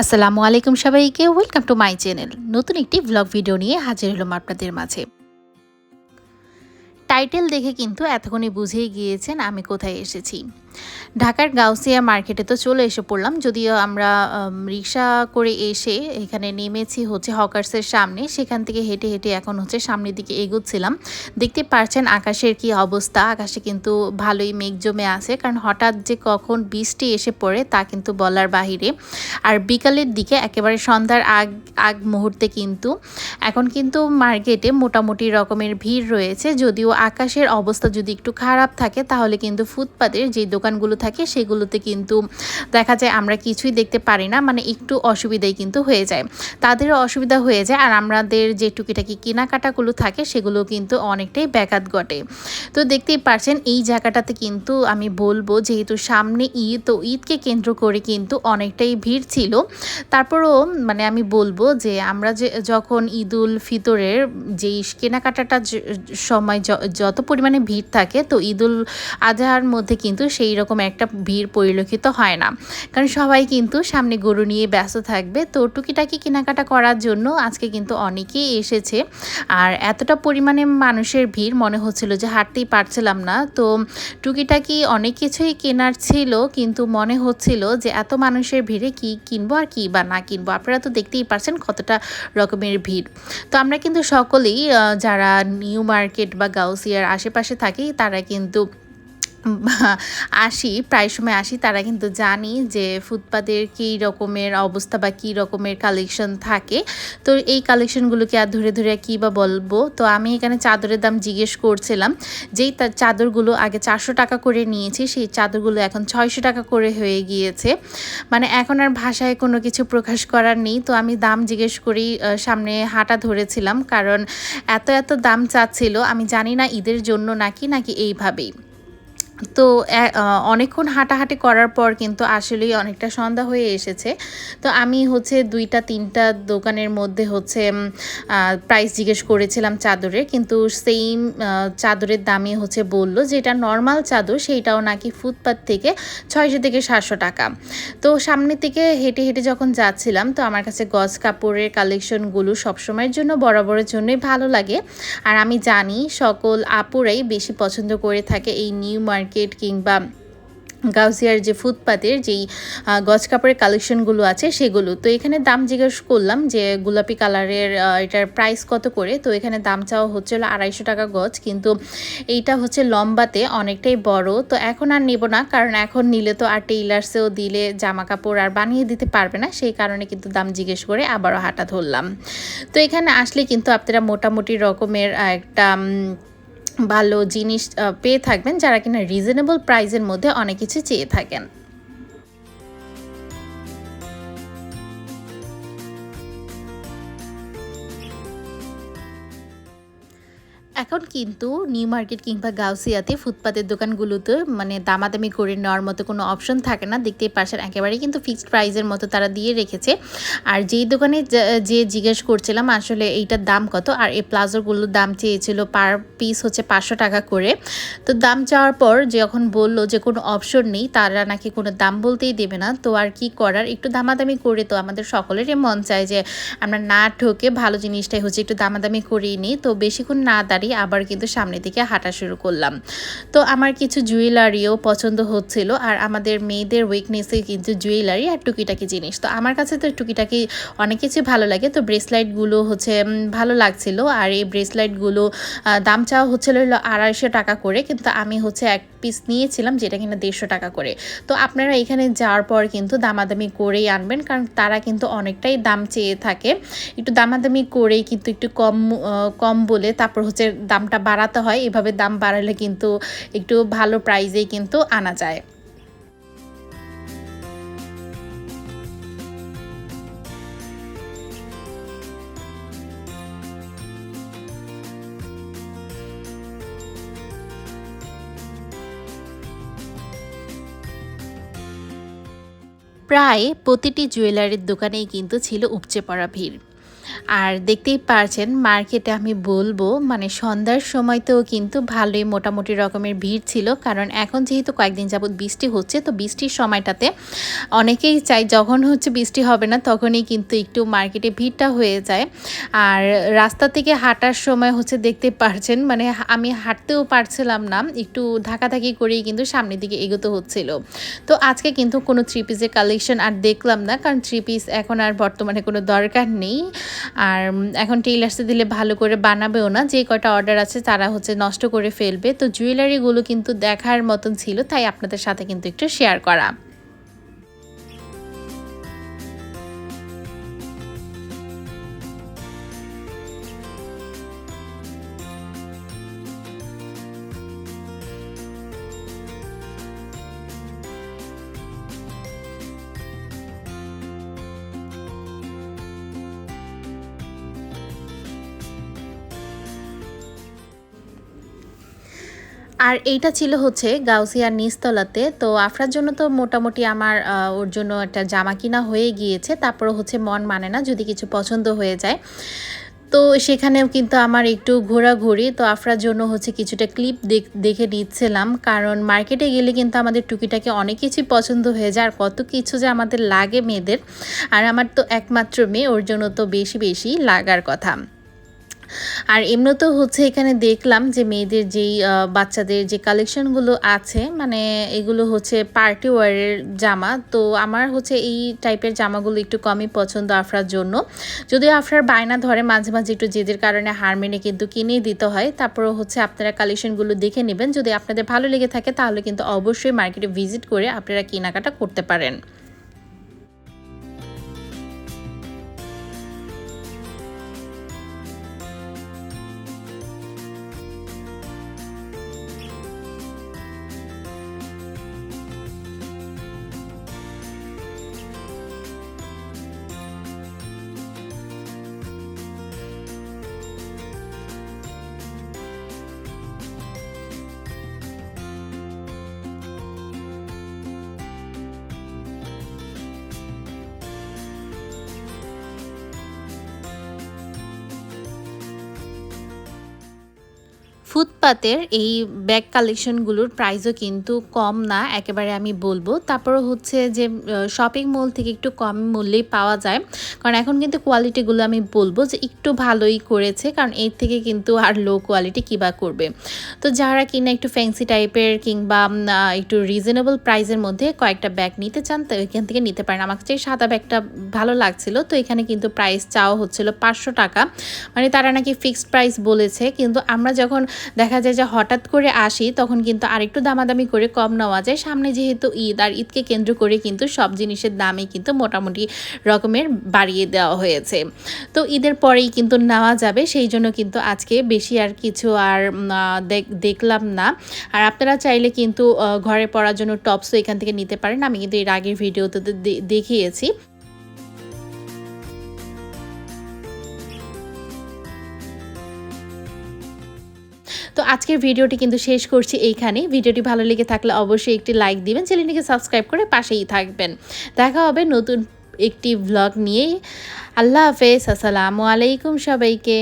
আসসালামু আলাইকুম সবাইকে ওয়েলকাম টু মাই চ্যানেল নতুন একটি ব্লগ ভিডিও নিয়ে হাজির হলাম আপনাদের মাঝে। টাইটেল দেখে কিন্তু এতক্ষণে বুঝেই গিয়েছেন আমি কোথায় এসেছি। ঢাকার গাউসিয়া মার্কেটে তো চলে এসে পড়লাম। যদিও আমরা রিক্সা করে এসে এখানে নেমেছি হচ্ছে হকার্সের সামনে। সেখান থেকে হেঁটে হেঁটে এখন হচ্ছে সামনের দিকে এগোচ্ছিলাম। দেখতে পারছেন আকাশের কি অবস্থা। আকাশে কিন্তু ভালোই মেঘ জমে আছে। কারণ হঠাৎ যে কখন বৃষ্টি এসে পড়ে তা কিন্তু বলার বাহিরে। আর বিকালের দিকে একেবারে সন্ধ্যার আগ আগ মুহূর্তে কিন্তু এখন কিন্তু মার্কেটে মোটামুটি রকমের ভিড় রয়েছে। যদিও আকাশের অবস্থা যদি একটু খারাপ থাকে, তাহলে কিন্তু ফুটপাতের যে দোকানগুলো থাকে, সেগুলোতে কিন্তু দেখা যায় আমরা কিছুই দেখতে পারি না মানে একটু অসুবিধাই কিন্তু হয়ে যায়। তাদেরও অসুবিধা হয়ে যায় আর আমাদের যে টুকিটাকি কেনাকাটাগুলো থাকে, সেগুলো কিন্তু অনেকটাই ব্যাঘাত ঘটে। তো দেখতেই পারছেন, এই জায়গাটাতে কিন্তু আমি বলব যেহেতু সামনে ঈদ, তো ঈদকে কেন্দ্র করে কিন্তু অনেকটাই ভিড় ছিল। তারপরও মানে আমি বলব যে আমরা যে যখন ঈদুল ফিতরের যেই কেনাকাটাটা সময় যত পরিমাণে ভিড় থাকে, তো ঈদুল আজহার মধ্যে কিন্তু সেই রকম একটা ভিড় পরিলক্ষিত হয় না। কারণ সবাই কিন্তু সামনে গরু নিয়ে ব্যস্ত থাকবে। তো টুকিটাকি কেনাকাটা করার জন্য আজকে কিন্তু অনেকেই এসেছে। আর এতটা পরিমাণে মানুষের ভিড় মনে হচ্ছিল যে হাঁটতেই পারছিলাম না। তো টুকিটাকি অনেক কিছুই কেনার ছিল, কিন্তু মনে হচ্ছিল যে এত মানুষের ভিড়ে কি কিনবো আর কি বা না কিনবো। আপনারা তো দেখতেই পারছেন কতটা রকমের ভিড়। তো আমরা কিন্তু সকলেই যারা নিউ মার্কেট বা গাউসিয়ার আশেপাশে থাকি, তারা কিন্তু আসি, প্রায় সময় আসি, তারা কিন্তু জানি যে ফুটপাতের কী রকমের অবস্থা বা কী রকমের কালেকশন থাকে। তো এই কালেকশনগুলোকে আর ধরে ধরে কী বা বলব? তো আমি এখানে চাদরের দাম জিজ্ঞেস করছিলাম, যেই চাদরগুলো আগে চারশো টাকা করে নিয়েছি, সেই চাদরগুলো এখন ছয়শো টাকা করে হয়ে গিয়েছে। মানে এখন আর ভাষায় কোনো কিছু প্রকাশ করার নেই, তো আমি দাম জিজ্ঞেস করেই সামনে হাঁটা ধরেছিলাম, কারণ এত এত দাম চাচ্ছিল, আমি জানি না ঈদের জন্য নাকি নাকি এইভাবেই। তো অনেকক্ষণ হাঁটাহাঁটি করার পর কিন্তু আসলেই অনেকটা সন্ধ্যা হয়ে এসেছে। তো আমি হচ্ছে দুইটা, তিনটা দোকানের মধ্যে হচ্ছে প্রাইস জিজ্ঞেস করেছিলাম চাদরের। কিন্তু সেম চাদরের দামে হচ্ছে বলল যেটা নর্মাল চাদর, সেইটাও নাকি ফুটপাথ থেকে ছয়শো থেকে সাতশো টাকা। তো সামনে থেকে হেঁটে হেঁটে যখন যাচ্ছিলাম, তো আমার কাছে গজ কাপড়ের কালেকশনগুলো সবসময়ের জন্য বরাবরের জন্যই ভালো লাগে। আর আমি জানি সকল আপুরাই বেশি পছন্দ করে থাকে এই নিউ মার্কেট মার্কেট কিংবা গাউসিয়ার যে ফুটপাতের যেই গজ কাপড়ের কালেকশনগুলো আছে সেগুলো। তো এখানে দাম জিজ্ঞেস করলাম যে গোলাপি কালারের এটার প্রাইস কত করে? তো এখানে দাম চাওয়া হচ্ছিল আড়াইশো টাকা গজ। কিন্তু এইটা হচ্ছে লম্বাতে অনেকটাই বড়। তো এখন আর নেব না, কারণ এখন নিলে তো আর টেইলার্সেও দিলে জামা কাপড় আর বানিয়ে দিতে পারবে না। সেই কারণে কিন্তু দাম জিজ্ঞেস করে আবারও হাঁটা ধরলাম। তো এখানে আসলে কিন্তু আপনারা মোটামুটি রকমের একটা ভালো জিনিস পেয়ে থাকবেন যারা কিনা রিজনেবল প্রাইজের মধ্যে অনেক কিছু চেয়ে থাকেন। এখন কিন্তু নিউ মার্কেট কিংবা গাউসিয়াতে ফুটপাতের দোকানগুলোতে মানে দামাদামি করে নেওয়ার মতো কোনো অপশন থাকে না। দেখতেই পারছেন, একেবারেই কিন্তু ফিক্সড প্রাইসের মতো তারা দিয়ে রেখেছে। আর যেই দোকানে যে জিজ্ঞেস করছিলাম, আসলে এইটার দাম কত? আর এই প্লাজোগুলোর দাম চেয়েছিল পার পিস হচ্ছে পাঁচশো টাকা করে। তো দাম চাওয়ার পর যখন বলল যে কোনো অপশন নেই, তারা নাকি কোনো দাম বলতেই দেবে না। তো আর কি করার? একটু দামাদামি করে তো আমাদের সকলেরই মন চায় যে আমরা না ঠকে ভালো জিনিসটাই হচ্ছে একটু দামাদামি করিয়ে নিই। তো বেশিক্ষণ না দাঁড়িয়ে দাঁড়িয়ে আবার কিন্তু সামনের দিকে হাঁটা শুরু করলাম। তো আমার কিছু জুয়েলারিও পছন্দ হচ্ছিল, আর আমাদের মেয়েদের উইকনেসে কিন্তু জুয়েলারি আর টুকিটাকি জিনিস। তো আমার কাছে তো টুকিটাকি অনেক কিছু ভালো লাগে, তো ব্রেসলাইটগুলো হচ্ছে ভালো লাগছিল। আর এই ব্রেসলাইটগুলো দাম চাওয়া হচ্ছিল আড়াইশো টাকা করে, কিন্তু আমি হচ্ছে এক পিস নিয়েছিলাম, যেটা কিনা দেড়শো টাকা করে। তো আপনারা এখানে যাওয়ার পর কিন্তু দামাদামি করেই আনবেন, কারণ তারা কিন্তু অনেকটাই দাম চেয়ে থাকে। একটু দামাদামি করেই কিন্তু একটু কম কম বলে তারপর হচ্ছে দামটা বাড়াতে হয়। এভাবে দাম বাড়ালে কিন্তু একটু ভালো প্রাইজেই কিন্তু আনা যায়। প্রায় প্রতিটি জুয়েলারির দোকানেই কিন্তু ছিল উপচে পড়া ভিড়। আর দেখতেই পারছেন মার্কেটে আমি বলব মানে সন্ধ্যার সময়তেও কিন্তু ভালোই মোটামুটি রকমের ভিড় ছিল। কারণ এখন যেহেতু কয়েকদিন যাবৎ বৃষ্টি হচ্ছে, তো বৃষ্টির সময়টাতে অনেকেই চাই যখন হচ্ছে বৃষ্টি হবে না, তখনই কিন্তু একটু মার্কেটে ভিড়টা হয়ে যায়। আর রাস্তা থেকে হাঁটার সময় হচ্ছে দেখতে পারছেন মানে আমি হাঁটতেও পারছিলাম না, একটু ধাকাধাকি করেই কিন্তু সামনের দিকে এগোতে হচ্ছিল। তো আজকে কিন্তু কোনো থ্রি পিসের কালেকশন আর দেখলাম না, কারণ থ্রি পিস এখন আর বর্তমানে কোনো দরকার নেই। আর এখন টেইলার্সে দিলে ভালো করে বানাবেও না, যে কয়টা অর্ডার আছে তারা হচ্ছে নষ্ট করে ফেলবে। তো জুয়েলারিগুলো কিন্তু দেখার মতন ছিল, তাই আপনাদের সাথে কিন্তু একটু শেয়ার করা। আর এইটা ছিল হচ্ছে গাউসিয়ার নিচতলাতে। তো আফরার জন্য তো মোটামুটি আমার ওর জন্য একটা জামা কিনা হয়ে গিয়েছে। তারপরে হচ্ছে মন মানে না, যদি কিছু পছন্দ হয়ে যায়। তো সেখানেও কিন্তু আমার একটু ঘোরাঘুরি। তো আফরার জন্য হচ্ছে কিছুটা ক্লিপ দেখে নিচ্ছিলাম। কারণ মার্কেটে গেলে কিন্তু আমাদের টুকিটাকে অনেক কিছুই পছন্দ হয়ে যায়, আর কত কিছু যে আমাদের লাগে মেয়েদের। আর আমার তো একমাত্র মেয়ে, ওর জন্য তো বেশি বেশি লাগার কথা। আর এমনিতেও হচ্ছে এখানে দেখলাম যে মেয়েদের যেই বাচ্চাদের যে কালেকশনগুলো আছে মানে এগুলো হচ্ছে পার্টি ওয়ারের জামা। তো আমার হচ্ছে এই টাইপের জামাগুলো একটু কমই পছন্দ আফরার জন্য। যদিও আফরার বায়না ধরে মাঝে মাঝে একটু জেদের কারণে হার মেনে কিন্তু কিনেই দিতে হয়। তারপরে হচ্ছে আপনারা কালেকশনগুলো দেখে নেবেন। যদি আপনাদের ভালো লেগে থাকে তাহলে কিন্তু অবশ্যই মার্কেটে ভিজিট করে আপনারা কেনাকাটা করতে পারেন। ফুটপাতের এই ব্যাগ কালেকশনগুলোর প্রাইসও কিন্তু কম না, একেবারে আমি বলব। তারপরে হচ্ছে যে শপিং মল থেকে একটু কম মূল্যেই পাওয়া যায়। কারণ এখন কিন্তু কোয়ালিটিগুলো আমি বলব যে, একটু ভালোই করেছে, কারণ এর থেকে কিন্তু আর লো কোয়ালিটি কিবা করবে? তো যারা কিনা একটু ফ্যান্সি টাইপের কিংবা একটু রিজনেবল প্রাইসের মধ্যে কয়েকটা ব্যাগ নিতে চান, তো এখান থেকে নিতে পারেন। আমার কাছে সাদা ব্যাগটা ভালো লাগছিল, তো এখানে কিন্তু প্রাইস চাওয়া হচ্ছিল পাঁচশো টাকা। মানে তারা নাকি ফিক্সড প্রাইস বলেছে, কিন্তু আমরা যখন দেখা যায় যে হঠাৎ করে আসি, তখন কিন্তু আরেকটু দামাদামি করে কম নেওয়া যায়। সামনে যেহেতু ঈদ, আর ঈদকে কেন্দ্র করে কিন্তু সব জিনিসের দামে কিন্তু মোটামুটি রকমের বাড়িয়ে দেওয়া হয়েছে। তো ঈদের পরেই কিন্তু নেওয়া যাবে, সেই জন্য কিন্তু আজকে বেশি আর কিছু আর দেখলাম না। আর আপনারা চাইলে কিন্তু ঘরে পড়ার জন্য টপসও এখান থেকে নিতে পারেন। আমি কিন্তু এর আগের ভিডিওতে দেখিয়েছি। আজকের ভিডিওটি কিন্তু শেষ করছি এইখানে ভিডিওটি ভালো লেগে থাকলে অবশ্যই একটি লাইক দিবেন, চ্যানেলটিকে সাবস্ক্রাইব করে পাশেই থাকবেন। দেখা হবে নতুন একটি ব্লগ নিয়ে আল্লাহ হাফেজ, আসসালামু আলাইকুম সবাইকে।